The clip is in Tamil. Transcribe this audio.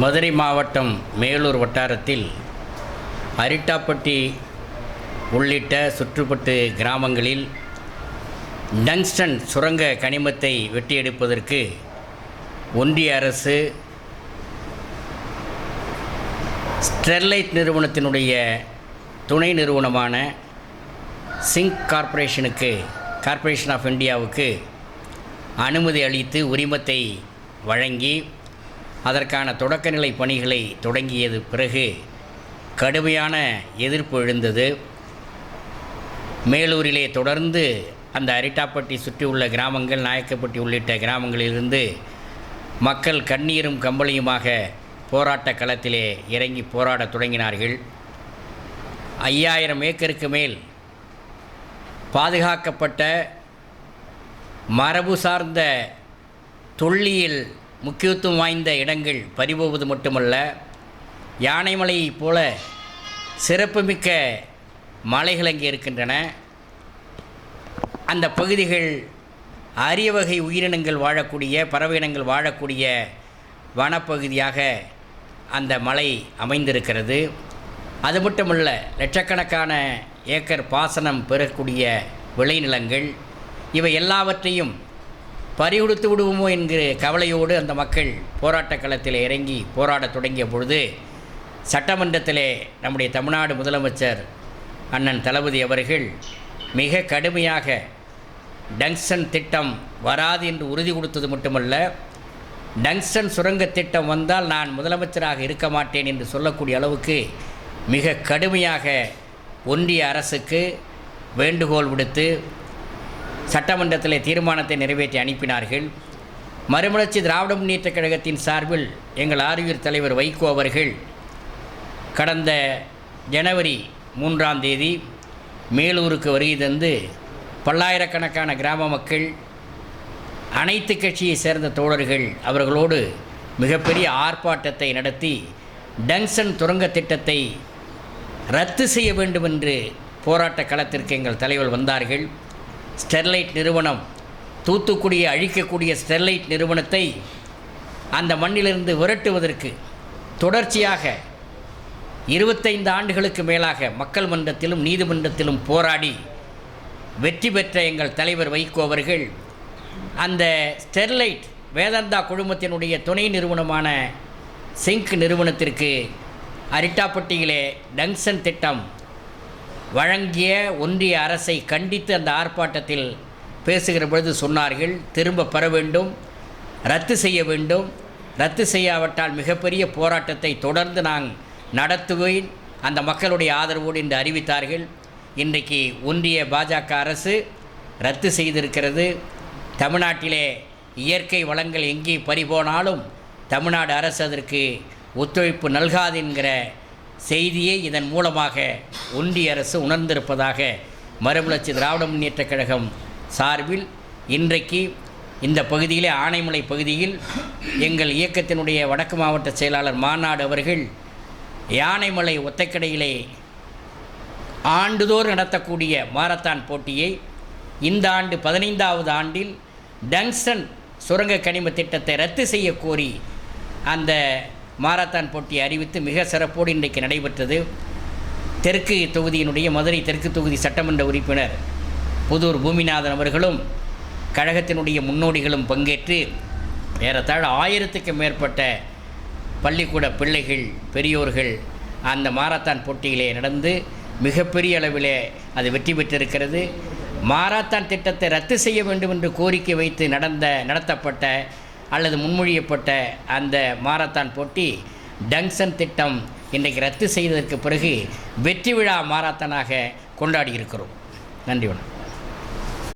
மதுரை மாவட்டம் மேலூர் வட்டாரத்தில் அரிட்டாப்பட்டி உள்ளிட்ட சுற்றுப்பட்டு கிராமங்களில் டங்ஸ்டன் சுரங்க கனிமத்தை வெட்டியெடுப்பதற்கு ஒன்றிய அரசு ஸ்டெர்லைட் நிறுவனத்தினுடைய துணை நிறுவனமான சிங்க் கார்ப்பரேஷனுக்கு கார்ப்பரேஷன் ஆஃப் இந்தியாவுக்கு அனுமதி அளித்து உரிமத்தை வழங்கி அதற்கான தொடக்கநிலை பணிகளை தொடங்கியது பிறகு கடுமையான எதிர்ப்பு எழுந்தது. மேலூரிலே தொடர்ந்து அந்த அரிட்டாப்பட்டி சுற்றியுள்ள கிராமங்கள் நாயக்கப்பட்டி உள்ளிட்ட கிராமங்களிலிருந்து மக்கள் கண்ணீரும் கம்பளியுமாக போராட்ட களத்திலே இறங்கி போராடத் தொடங்கினார்கள். ஐயாயிரம் ஏக்கருக்கு மேல் பாதுகாக்கப்பட்ட மரபு சார்ந்த தொல்லியல் முக்கியத்துவம் வாய்ந்த இடங்கள் பறிபோவது மட்டுமல்ல யானைமலையைப் போல சிறப்புமிக்க மலைகள் அங்கே இருக்கின்றன. அந்த பகுதிகள் அரிய வகை உயிரினங்கள் வாழக்கூடிய பறவையினங்கள் வாழக்கூடிய வனப்பகுதியாக அந்த மலை அமைந்திருக்கிறது. அது மட்டுமல்ல லட்சக்கணக்கான ஏக்கர் பாசனம் பெறக்கூடிய விளைநிலங்கள் இவை எல்லாவற்றையும் பறிகொடுத்து விடுவோமோ என்கிற கவலையோடு அந்த மக்கள் போராட்ட களத்தில் இறங்கி போராடத் தொடங்கிய பொழுது சட்டமன்றத்திலே நம்முடைய தமிழ்நாடு முதலமைச்சர் அண்ணன் தளபதி அவர்கள் மிக கடுமையாக டங்ஷன் திட்டம் வராது என்று உறுதி கொடுத்தது மட்டுமல்ல டங்ஷன் சுரங்க திட்டம் வந்தால் நான் முதலமைச்சராக இருக்க மாட்டேன் என்று சொல்லக்கூடிய அளவுக்கு மிக கடுமையாக ஒன்றிய அரசுக்கு வேண்டுகோள் விடுத்து சட்டமன்றத்தில் தீர்மானத்தை நிறைவேற்றி அனுப்பினார்கள். மறுமலர்ச்சி திராவிட முன்னேற்றக் கழகத்தின் சார்பில் எங்கள் ஆரியர் தலைவர் வைகோ அவர்கள் கடந்த ஜனவரி மூன்றாம் தேதி மேலூருக்கு வருகை தந்து பல்லாயிரக்கணக்கான கிராம மக்கள் அனைத்து கட்சியை சேர்ந்த தோழர்கள் அவர்களோடு மிகப்பெரிய ஆர்ப்பாட்டத்தை நடத்தி டங்சன் துரங்க திட்டத்தை ரத்து செய்ய வேண்டும் என்று போராட்ட களத்திற்கு எங்கள் தலைவர் வந்தார்கள். ஸ்டெர்லைட் நிறுவனம் தூத்துக்குடியை அழிக்கக்கூடிய ஸ்டெர்லைட் நிறுவனத்தை அந்த மண்ணிலிருந்து விரட்டுவதற்கு தொடர்ச்சியாக இருபத்தைந்து ஆண்டுகளுக்கு மேலாக மக்கள் மன்றத்திலும் நீதிமன்றத்திலும் போராடி வெற்றி பெற்ற எங்கள் தலைவர் வைகோ அவர்கள் அந்த ஸ்டெர்லைட் வேதாந்தா குழுமத்தினுடைய துணை நிறுவனமான சிங்க் நிறுவனத்திற்கு அரிட்டாப்பட்டியிலே டங்சன் திட்டம் வழங்கிய ஒன்றிய அரசை கண்டித்து அந்த ஆர்ப்பாட்டத்தில் பேசுகிற பொழுது சொன்னார்கள் திரும்ப பெற வேண்டும் ரத்து செய்ய வேண்டும். ரத்து செய்யாவிட்டால் மிகப்பெரிய போராட்டத்தை தொடர்ந்து நான் நடத்துவேன். அந்த மக்களுடைய ஆதரவோடு என்று அறிவித்தார்கள். இன்றைக்கு ஒன்றிய பாஜக அரசு ரத்து செய்திருக்கிறது. தமிழ்நாட்டிலே இயற்கை வளங்கள் எங்கே பறிபோனாலும் தமிழ்நாடு அரசு அதற்கு ஒத்துழைப்பு நல்காது என்கிற செய்தியை இதன் மூலமாக ஒன்றிய அரசு உணர்ந்திருப்பதாக மறுமலர்ச்சி திராவிட முன்னேற்றக் கழகம் சார்பில் இன்றைக்கு இந்த பகுதியிலே ஆனைமலை பகுதியில் எங்கள் இயக்கத்தினுடைய வடக்கு மாவட்ட செயலாளர் மாநாடு அவர்கள் யானைமலை ஒத்தைக்கடையிலே ஆண்டுதோறும் நடத்தக்கூடிய மாரத்தான் போட்டியை இந்த ஆண்டு பதினைந்தாவது ஆண்டில் டங்ஸ்டன் சுரங்க கனிம திட்டத்தை ரத்து செய்ய கோரி அந்த மாரத்தான் போட்டியை அறிவித்து மிக சிறப்போடு இன்றைக்கு நடைபெற்றது. தெற்கு தொகுதியினுடைய மதுரை தெற்கு தொகுதி சட்டமன்ற உறுப்பினர் புதூர் பூமிநாதன் அவர்களும் கழகத்தினுடைய முன்னோடிகளும் பங்கேற்று ஏறத்தாழ ஆயிரத்துக்கு மேற்பட்ட பள்ளிக்கூட பிள்ளைகள் பெரியோர்கள் அந்த மாரத்தான் போட்டியிலே நடந்து மிகப்பெரிய அளவிலே அது வெற்றி பெற்றிருக்கிறது. மாரத்தான் திட்டத்தை ரத்து செய்ய வேண்டும் என்று கோரிக்கை வைத்து நடந்த நடத்தப்பட்ட அல்லது முன்மொழியப்பட்ட அந்த மாரத்தான் போட்டி டங்சன் திட்டம் இன்றைக்கு ரத்து செய்ததற்கு பிறகு வெற்றி விழா மாரத்தானாக கொண்டாடி இருக்கிறோம். நன்றி வணக்கம்.